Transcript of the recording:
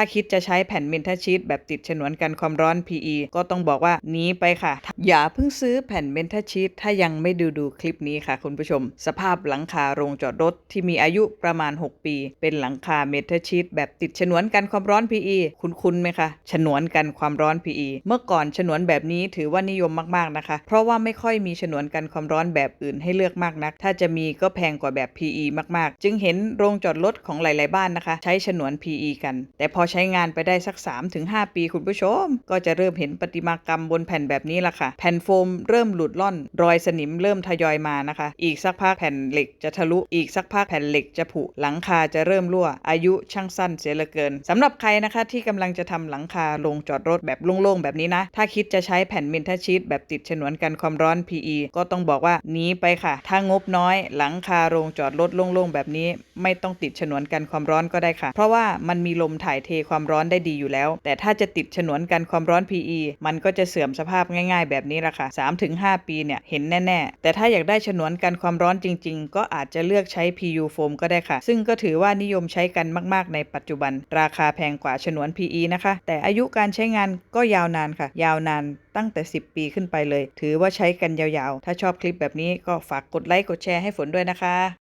ถ้าคิดจะใช้แผ่นเมนทัลชีตแบบติดฉนวนกันความร้อน PE ก็ต้องบอกว่านี้ไปค่ะ อย่าเพิ่งซื้อแผ่นเมนทัลชีตถ้ายังไม่ดูดูคลิปนี้ค่ะคุณผู้ชม สภาพหลังคาโรงจอดรถที่มีอายุประมาณ 6 ปี เป็นหลังคาเมทัลชีตแบบติดฉนวนกันความร้อน PE คุ้นๆไหมคะฉนวนกันความร้อน PE เมื่อก่อนฉนวนแบบนี้ถือว่านิยมมากๆนะคะ เพราะว่าไม่ค่อยมีฉนวนกันความร้อนแบบอื่นให้เลือกมากนัก ถ้าจะมีก็แพงกว่าแบบ PE มากๆ จึงเห็นโรงจอดรถของหลาย ๆบ้านนะคะ ใช้ฉนวน PE กัน แต่พอใช้งานไปได้สัก 3-5 ปีคุณผู้ชม ก็จะเริ่มเห็นประติมากรรมบนแผ่นแบบนี้ละค่ะ แผ่นโฟมเริ่มหลุดล่อน รอยสนิมเริ่มทยอยมานะคะ อีกสักพักแผ่นเหล็กจะทะลุ อีกสักพักแผ่นเหล็กจะผุ หลังคาจะเริ่มรั่ว อายุช่างสั้นเสียเหลือเกินสำหรับใครนะคะที่กำลังจะทำหลังคาโรงจอดรถแบบโล่งๆแบบนี้นะ ถ้าคิดจะใช้แผ่นเมนทัลชีตแบบติดฉนวนกันความร้อน PE ก็ต้องบอกว่าหนีไปค่ะ ถ้างบน้อย หลังคาโรงจอดรถโล่งๆแบบนี้ ไม่ต้องติดฉนวนกันความร้อนก็ได้ค่ะ เพราะว่ามันมีลมถ่ายเทความร้อนได้ดีอยู่แล้ว แต่ถ้าจะติดฉนวนกันความร้อน PE มันก็จะเสื่อมสภาพง่าย ๆ แบบนี้ละค่ะ3-5 ปีเนี่ยเห็นแน่ๆ แต่ถ้าอยากได้ฉนวนกันความร้อนจริง ๆ ก็อาจจะเลือกใช้ PU โฟมก็ได้ค่ะ ซึ่งก็ถือว่านิยมใช้กันมาก ๆ ในปัจจุบัน ราคาแพงกว่าฉนวน PE นะคะ แต่อายุการใช้งานก็ยาวนานค่ะ ยาวนานตั้งแต่ 10 ปีขึ้นไปเลย ถือว่าใช้กันยาวๆ ถ้าชอบคลิปแบบนี้ก็ฝากกดไลค์กดแชร์ให้ฝนด้วยนะคะ